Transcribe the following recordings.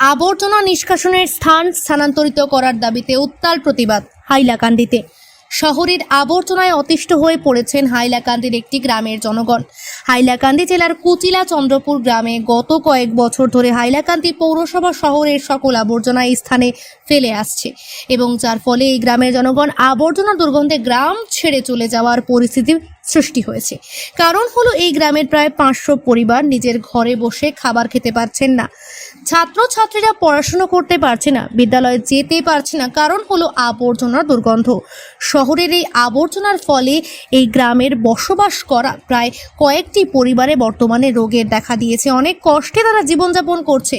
আবর্জনা নিষ্কাশনের স্থান স্থানান্তরিত করার দাবিতে উত্তাল প্রতিবাদ হাইলাকান্দিতে। শহরের আবর্জনায় অতিষ্ঠ হয়ে পড়েছেন হাইলাকান্দির একটি গ্রামের জনগণ। হাইলাকান্দি জেলার কুচিলা চন্দ্রপুর গ্রামে গত কয়েক বছর ধরে হাইলাকান্দি পৌরসভা শহরের সকল আবর্জনা স্থানে ফেলে আসছে এবং যার ফলে এই গ্রামের জনগণ আবর্জনা দুর্গন্ধে গ্রাম ছেড়ে চলে যাওয়ার পরিস্থিতি সৃষ্টি হয়েছে। কারণ হলো এই গ্রামের প্রায় পাঁচশো পরিবার নিজের ঘরে বসে খাবার খেতে পারছেন না। ছাত্রছাত্রীরা পড়াশুনো করতে পারছে না, বিদ্যালয়ে যেতে পারছে না। কারণ হলো আবর্জনার দুর্গন্ধ। শহরের এই আবর্জনার ফলে এই গ্রামের বসবাস করা প্রায় কয়েকটি পরিবারে বর্তমানে রোগের দেখা দিয়েছে। অনেক কষ্টে তারা জীবনযাপন করছে।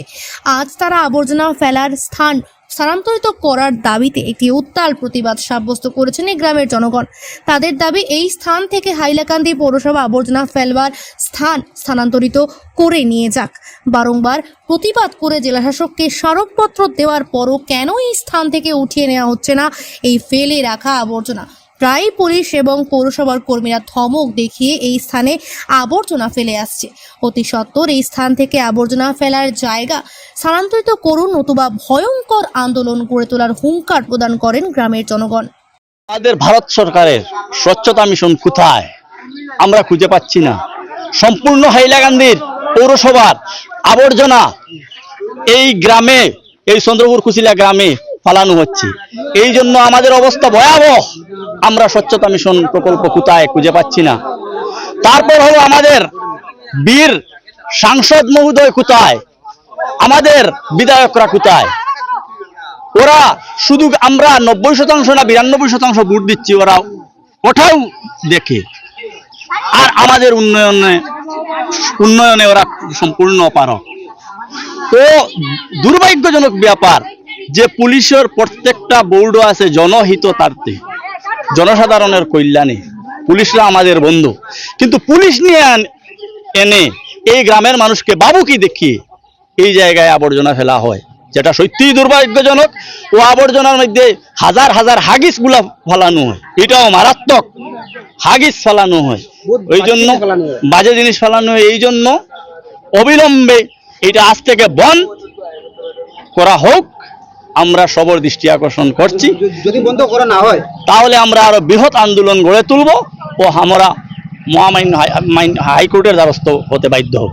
আজ তারা আবর্জনা ফেলার স্থান স্থানান্তরিত করার দাবিতে একটি উত্তাল প্রতিবাদ সাব্যস্ত করেছেন এই গ্রামের জনগণ। তাদের দাবি, এই স্থান থেকে হাইলাকান্দি পৌরসভা আবর্জনা ফেলবার স্থান স্থানান্তরিত করে নিয়ে যাক। বারংবার প্রতিবাদ করে জেলাশাসককে স্মারকপত্র দেওয়ার পরও কেন এই স্থান থেকে উঠিয়ে নেওয়া হচ্ছে না? এই ফেলে রাখা আবর্জনা। প্রায় পুলিশ এবং পৌরসভার কর্মীরা ধমক দেখিয়ে এই স্থানে আবর্জনা ফেলে আসছে। অতি সত্বর এই স্থান থেকে আবর্জনা ফেলার জায়গা স্থানান্তরিত করুন নতুবা ভয়ঙ্কর আন্দোলন গড়ে তোলার হুঙ্কার প্রদান করেন গ্রামের জনগণ। আমাদের ভারত সরকারের স্বচ্ছতা মিশন কোথায়? আমরা খুঁজে পাচ্ছি না। সম্পূর্ণ হাইলাকান্দির পৌরসভার আবর্জনা এই গ্রামে, এই চন্দ্রপুর কুচিলা গ্রামে ফালানো হচ্ছে। এই জন্য আমাদের অবস্থা ভয়াবহ। আমরা স্বচ্ছতা মিশন প্রকল্প কোথায় খুঁজে পাচ্ছি না। তারপর হলো আমাদের বীর সাংসদ মহোদয় কোথায়? আমাদের বিধায়করা কোথায়? ওরা শুধু আমরা নব্বই শতাংশ না, বিরানব্বই শতাংশ ভোট দিচ্ছি, ওরা ওঠাও দেখে। আর আমাদের উন্নয়নে উন্নয়নে ওরা সম্পূর্ণ অপারক তো দুর্ভাগ্যজনক ব্যাপার যে পুলিশের প্রত্যেকটা বোর্ড আছে জনহিত তার্থে জনসাধারণের কল্যাণে পুলিশরা আমাদের বন্ধু। কিন্তু পুলিশ নিয়ে এনে এই গ্রামের মানুষকে বাবু কি দেখিয়ে এই জায়গায় আবর্জনা ফেলা হয়, যেটা সত্যিই দুর্ভাগ্যজনক। ও আবর্জনার মধ্যে হাজার হাজার হাগিসগুলা ফেলানো হয়, এটাও মারাত্মক হাগিস ফেলানো হয়। ওই জন্য বাজে জিনিস ফেলানো হয়, এই জন্য অবিলম্বে এটা আজ থেকে বন্ধ করা হোক। আমরা সবর দৃষ্টি আকর্ষণ করছি। যদি বন্ধ করা না হয়? তাহলে আমরা আরও বৃহৎ আন্দোলন গড়ে তুলব ও আমরা মহামান্য হাইকোর্টের দ্বারস্থ হতে বাধ্য হব।